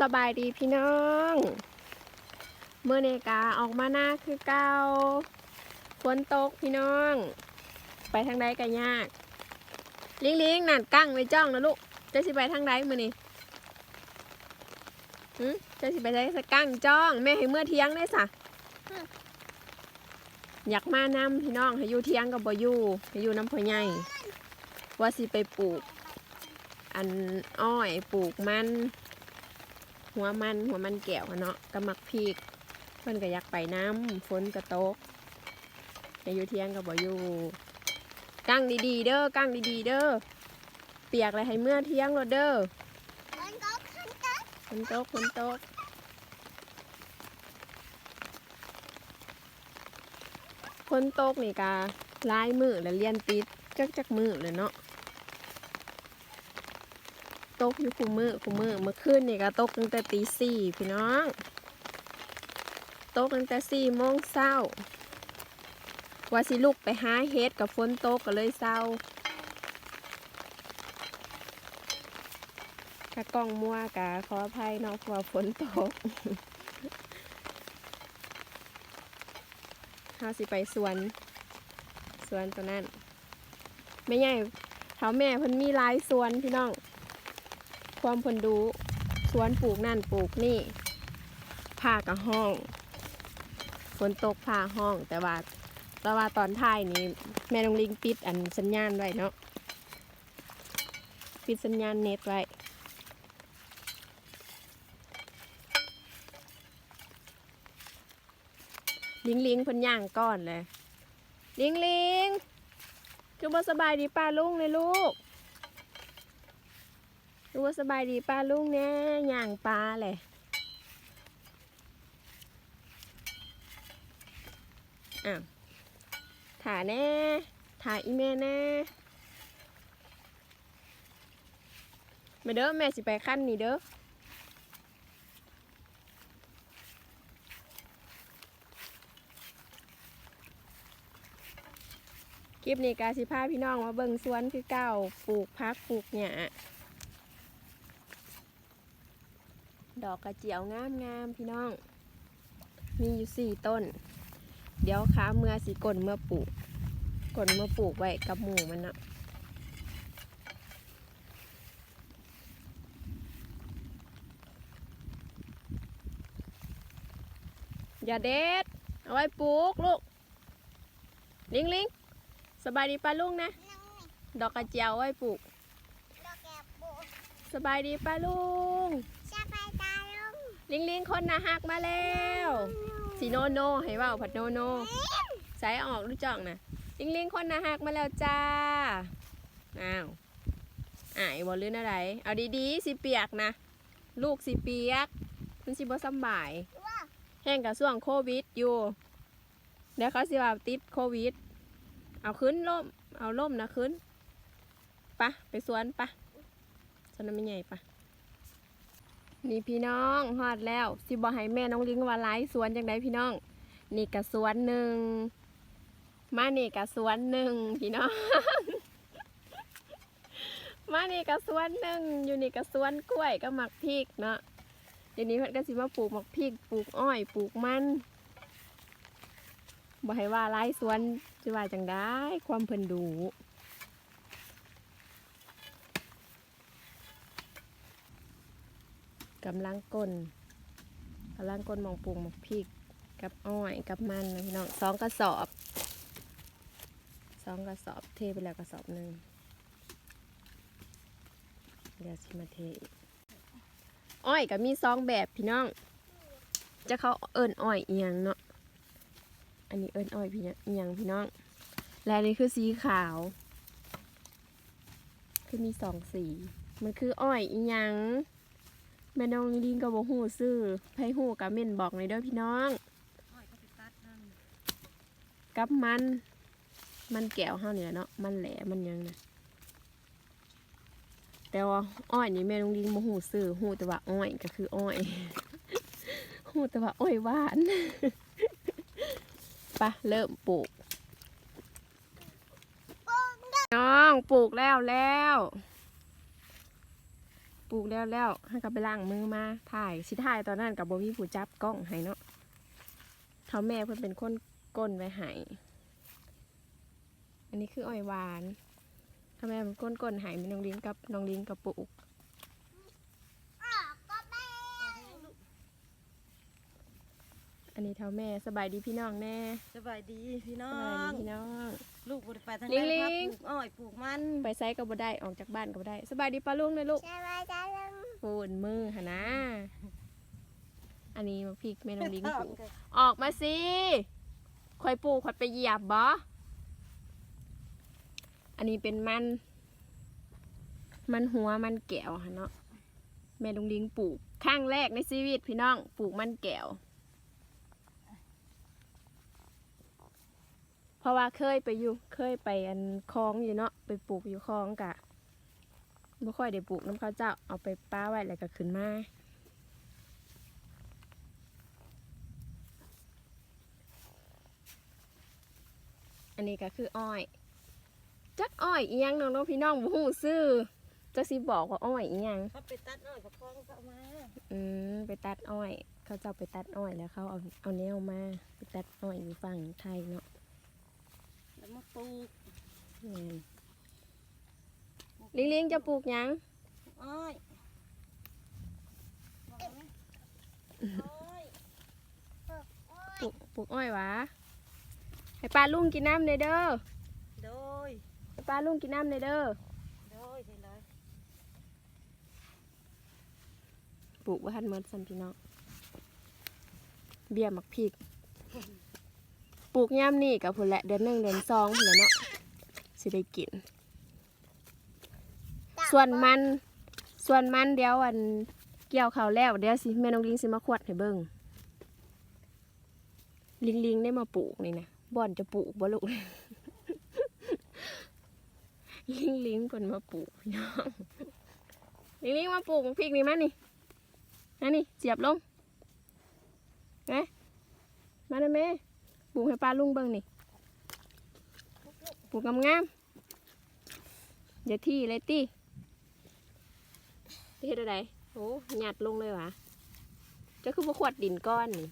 สบายดีพี่น้อง เมื่อเนกาออกมาหน้าคือเก่าฝนตกพี่น้อง ไปทางใดก็ยาก ลิงลิงนั่นกั้งไว้จ้องนะลูกจะสิไปทางใดมือนี่หืจะสิไปทางสกั้งจ้องแม่ให้เมื่อเที่ยงได้สะอยากมานำพี่น้องให้อยู่เที่ยงกับบ่อยู่ให้อยู่น้ำพ่อใหญ่ว่าสิไปปลูก อันอ้อยปลูกมัน หัวมันหัวมันแก้วเนาะกระมักพริกเพิ่นก็อยากไปน้ำฝนกระตกแต่อยู่เที่ยงก็บ่อยู่กั้งดีๆเด้อกั้งดีๆเด้อเปียกเลยให้เมื่อเที่ยงรถเด้อมันก็ขึ้นต้นฝนตกฝนตกฝนตกนี่กาลายมือแล้วเลียนติดจักจักมือเลยเนาะ ตกอยู่คู่มือคู่มือเมื่อคืนนี่ก็ตกตั้งแต่ตีสี่พี่น้องตกตั้งแต่สี่โมงเช้าว่าสิลุกไปหาเฮ็ดกับฝนตกก็เลยเศร้ากะกล้องมั่วกะขออภัยนาะเพราะว่าฝนตกเฮาสิไปสวน สวนตัวนั้น ไม่ใหญ่เท้าแม่เพิ่นมีหลายสวนพี่น้อง ความพนดู สวนปลูกนั่นปลูกนี่ผ้ากะห้องฝนตกผ้าห้อง แต่ว่าแต่ว่าตอนท้ายนี้แม่นงลิงปิดอันสัญญาณไว้เนาะปิดสัญญาณเน็ตไว้ลิงลิงพิ่นย่างก้อนเลย ลิงลิงคือบ่สบายดีป้าลุงเลยลูก คือบ่สบายดีป้าลุงเนี่ยย่างปลาเลยอ้าวถ่าแน่ถ่าอีแม่แน่มาเด้อแม่สิไปขั้นนี่เด้อคลิปนี้กาสิพาพี่น้องมาเบิ่งสวนคือเก่าปลูกพักปลูกหญ้า ดอกกระเจียวงามงามๆพี่น้อง มีอยู่สี่ต้น เดี๋ยวค้าเมื่อสีกลเมื่อปลูกกลเมื่อปลูกไว้กับหมูมันเนาะอย่าเด็ด เอาไว้ปลูกลูก ลิงลิงสบายดีป้าลุงนะนั่งดอกกระเจียวไว้ปลูกนี่ดอกแก้วปูสบายดีป้าลุงชาไปตา ลิงลิงคนนะฮักมาแล้วสีโนโนให้ว่าผัดโนโนใส่ออกรู้จักนะลิงลิงคนนะฮักมาแล้วจ้าอ้าวอายบอลลื่นอะไร เอาดีๆสิเปียกนะ ลูกสิเปียก มันสิบ่สบาย แห้งกับช่วงโควิดอยู่เดี๋ยวเขาสิว่าติดโควิด เอาขึ้นล่ม เอาล่มนะขึ้นปะไปสวนปะสวนน้ำไม่ใหญ่ปะ นี่พี่น้องฮอดแล้วสิบอให้แม่น้องลิงว่าไลฟ์สวนจังไดพี่น้อง นี่กะสวนหนึ่งมานี่กะสวนหนึ่งพี่น้อง มานี่กะสวนหนึ่งอยู่นี่กะสวนกล้วยก็หมักพริกเนาะเดี๋ยวนี้เพิ่นก็สิมาปลูกหมักพริกปลูกอ้อยปลูกมันบ่ให้ว่าไล่สวนสิว่าจังได้ความเพิ่นดู กำลังก้นกำลังก้นมองปลูกมองพริก กับอ้อยกับมันนะพี่น้องสองกระสอบสองกระสอบเทไปแล้วกระสอบหนึ่งเดี๋ยวสิมาเทอ้อยก็มีสองแบบพี่น้อง จะเขาเอิญอ้อยเอียงเนาะอันนี้เอิญอ้อยพี่เอียงพี่น้อง และนนี้คือสีขาว คือมีสองสี มันคืออ้อยอีหยัง แม่น้องลิงก็บอกหูซื้อไผหูกับเม่นบอกในอยเด้อพี่น้องกับมัน มันแก้วเฮาเนี่ยเนาะมันแหลมันยังนะแต่ว่าอ้อยนี่แม่น้องลิงบ่หูซื้อหูแต่ว่าอ้อยก็คืออ้อยหูแต่ว่าอ้อยหวานไปะเริ่มปลูกน้องปลูกแล้วแล้ว ปลูกแล้วแล้วให้กับไปล้างมือมาถ่ายสิถ่ายตอนนั้นกับโบมีผู้จับกล้องให้เนาะเท่าแม่เพิ่นเป็นคนก้นไว้ให้อันนี้คืออ้อยหวานเท่าแม่เป็นก้นก้นให้มีน้องลิงกับน้องลิงกับปลูก ออกก็แม่ อั นนี้เท่าแม่สบายดีพี่น้องแน่สบายดีพี่น้สอบายง ดีพี่น้อง ลูกบุไปทางลิไหนงครับลิงปลูกอ้อยปลูกมันไปไซก็บ่ได้ออกจากบ้านก็บ่ได้สบายดีป้าลุงเลยลูกสบายตาลุงปูนมือหะนะ อันนี้มาพริกแม่น้องลิงปลูกเอออกมาสิคอยปลูกคอยไปเหยียบบ่อันนี้เป็นมัน มันหัวมันแก้วฮะเนาะแม่ลุงลิงปลูกข้างแรกในชีวิตพี่น้องปลูกมันแก้ว เพ ราะว่าเคยไปอยู่เคยไปอันคลองอยู่เนาะไปปลูกอยู่คลองกะไม่ค่อยได้ปลูกน้ำข้าวเจ้าเอาไปป้าไว้แล้วก็ขึ้นมาอันนี้ก็คืออ้อย จักอ้อยอีหยังน้องน้องพี่น้องบ่ฮู้ซื้อจักสิบอกว่าอ้อยอีหยังเขาไปตัดอ้อยประคองเขามาอืมไปตัดอ้อย เขาเจ้าไปตัดอ้อยแล้วเขาเอาเอาแนวมา ไปตัดอ้อยอยู่ฝั่งไทยเนาะ แล้วมาปลูกแม่นลิงลิงจะปลูกหยังอ้อยบอกไหมอ้อยปลูกปลูกอ้อยหวะให้ปลาลุงกินน้ำเลยเด้อโดยให้ปลาลุงกินน้ำเลยเด้อโดยเฉยเลยปลูกว่าทันเมิดสันพี่น้องเบี้ยหมักพริก ปลูกย่ำนี่กับผลแหละเดือนหนึ่งเดือนสองผลแหละเนาะสิได้กิน ส่วนมันส่วนมันเดี๋ยวอันเกี่ยวเขาวแล้วเดี๋ยวสิแม่น้องลิงสิมาขวดให้เบิ่งลิงลิงได้มาปลูกนี่นะบ่อนจะปลูกบ่ลูกลิงลิงคนมาปลูกพี่น้องลิงลิงมาปลูกพริกนี่มานี่นั่นนี่เสียบลงไงมาได้ไหม ปลูกให้ป้าลุงเบิ่งนี่ปลูกงามๆอย่าที่เลยตี้เฮ็ดอะไรโอ้หยัดลงเลยวะจะคือว่าขวดดินก้อนนี่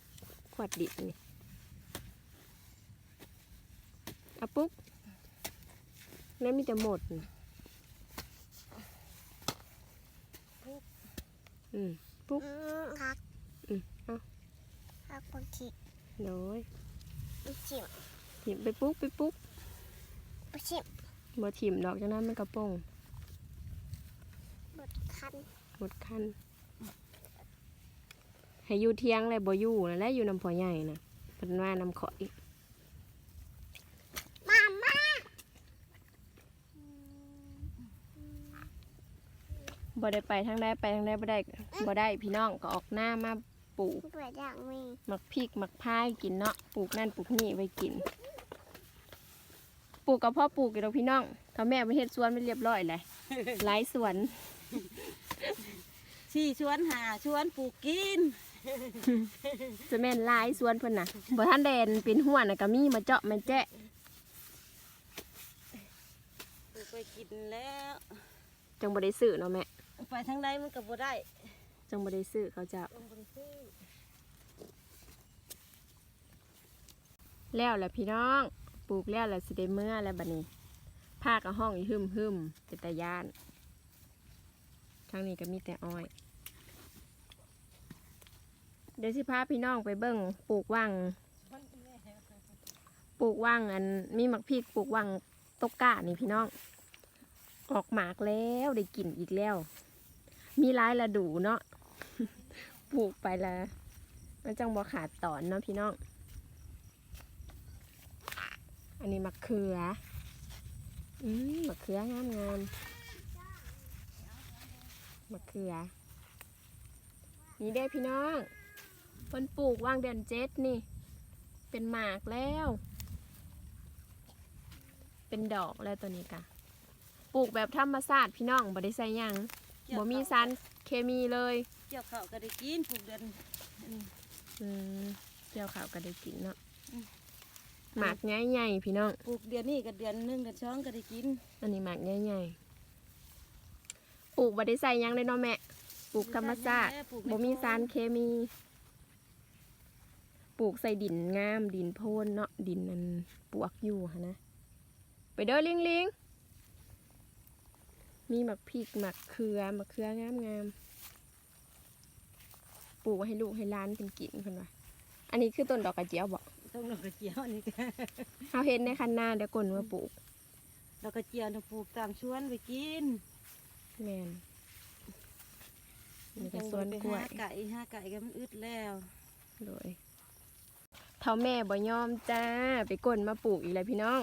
ขวดดินนี่เอาปุ๊บแล้วมีแต่หมดนี่อืมอืมคักอืมเอาคักคนที่โน้ย ชิมถิมไปปุ๊บไปปุ๊บชิมบ่ถิมดอกจากนั้นมันกระโปงบดคันหมดคันให้อยู่เที่ยงเลยบ่อยู่นั่นแหละอยู่น้ำพอใหญ่นะเพิ่นว่าน้ำข่อยมาม่าบ่ได้ไปทางใดไปทางใดบ่ได้บ่ได้พี่น้องก็ออกหน้ามา ปลูกเปิดอย่างมีหมักพริกหมักพายกินเนาะปลูกนั่นปลูกนี่ไว้กิน ปลูกกับพ่อปลูกอยู่ดอกพี่น้องถ้าแม่ไปเฮ็ดสวนไปเรียบร้อยเลยหลายสวนสี่ชวนหาชวนปลูกกินจะแม่นหลายสวนเพิ่นน่ะบ่ทันแดนเป็นหัวน่ะก็มีมาเจาะมาแจ๊ะปลูกไปกินแล้วจังบ่ได้ซื้อเนาะแม่ไปทางใดมันก็บ่ได้ จังบ่ได้ซื้อเขาจ้าลงบ่ได้ซื้อแล้วแหละพี่น้องปลูกแล้วแหละสิได้เมื่อแล้วบัดนี้ภาคห้องอีหึมหึมๆเป็นตาย่านทางนี้ก็มีแต่อ้อย เดี๋ยวสิพาพี่น้องไปเบิ่งปลูกว่างปลูกว่างอันมีหมักพริกปลูกว่างตกกะนี่พี่น้อง ออกหมากแล้วได้กลิ่นอีกแล้ว มีร้ายละดูเนาะปลูกไปละมันจังบ่ขาดตอนเนาะพี่น้อง อันนี้มะเขือ อืมมะเขืองามงามมะเขือ นี่ได้พี่น้องเพิ่นปลูกวางเดือนเจ็ดนี่ เป็นหมากแล้ว เป็นดอกแล้วตัวนี้กะ ปลูกแบบธรรมชาติพี่น้องบ่ได้ใส่ยัง บ่มีข้าวสารเคมีเลยเกี่ยวข้าวก็ได้กินปลูกเดือนอันนี้อืมเกี่ยวขาวก็ได้กินเนาะอืมหมากใหญ่ๆพี่น้อง ปลูกเดือนนี้ก็เดือนหนึงเดือนสองก็ได้กิน อันนี้หมากใหญ่ๆปลูกบ่ได้ใส่หยังเลยเนาะแม่ ปลูกธรรมชาติปลูกบ่มีสารเคมี ปลูกใส่ดินงามดินโพนเนาะดินนันปวกอยู่หั้นนะ ไปเด้อลิงลิง มีหมักพริกหมักเขือหมักเขืองามงามปลูกไว้ให้ลูกให้หล้านเป็นกินเพิ่นว่าอันนี้คือต้นดอกกระเจียวบอกต้องดอกกระเจียวนี่ก็เฮาเห็นในคันนาเดี๋ยวก่อนมาปลูกดอกกระเจียวน่ะปลูกตามสวนไปกินแม่นนี่ก็สวนกล้วยหาไก่หาไก่ก็มันอึดแล้วโดยเท่าแม่บ่ยอมจ้า ไปกลนมาปลูกอีกแล้วพี่น้อง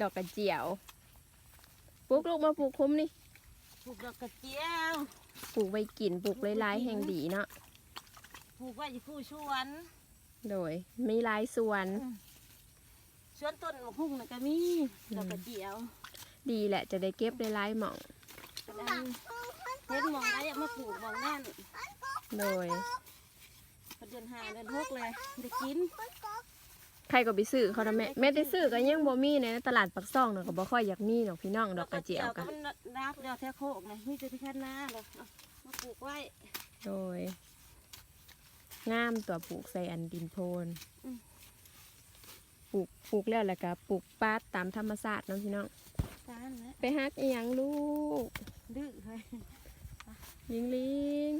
ดอกกระเจียว ปลูกลูกมาปลูกคุ้มนี่ปลูกดอกกระเจียวปลูกไว้กินปลูกหลายๆแห่งดีเนาะปลูกไว้อยู่คู่สวนโดยมีหลายสวนสวนต้นมะฮุ่งน่ะก็มีดอกกระเจียว ดีแหละจะได้เก็บได้หลายหม่องอันเห็นหมองได้มาปลูกหมองนั่นโดยพอเดือนห้าเดือนหกเลยได้กิน ใครก็ไปซื้อเขาทำแม่แม่ได้ซื้อก็ยังบ่มีในตลาดปักซ่องเนาะก็บ่ค่อยอยากมีเนาะพี่น้องดอกกระเจียวก็กันมันรักเดียวแท้โคกนะมีแต่ที่ข้างหน้าเลยเอามาปลูกไว้โดยงามตัวปลูกใส่อันดินโพนอืมปลูกปลูกแล้วแล้วก็ปลูกปาดตามธรรมชาติเนาะพี่น้องตานนะไปฮักอีหยังลูกดื้อเลยลิงลิง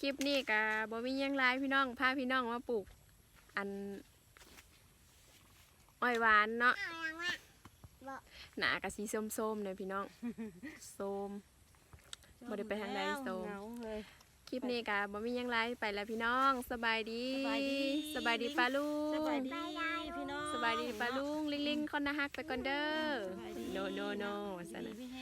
คลิปนี้กะบ่มีหยังไรพี่น้องพาพี่น้องมาปลูก อันอ้อยหวานเนาะเอายังวะบอกหนากะสีส้มๆเนี่ยพี่น้องส้มบ่ได้ไปทางใดโซมเหงาเลยคลิปนี้กะบ่มีหยังไรไปแล้วพี่น้องสบายดีสบายดี สบายดีป้าลุงสบายดีพี่น้องสบายดีป้าลุงลิงลิงคนนะฮักไปก่อนเด้อสบายดีโนโนโนว่าซั่นดีน่ะพี่แฮงไป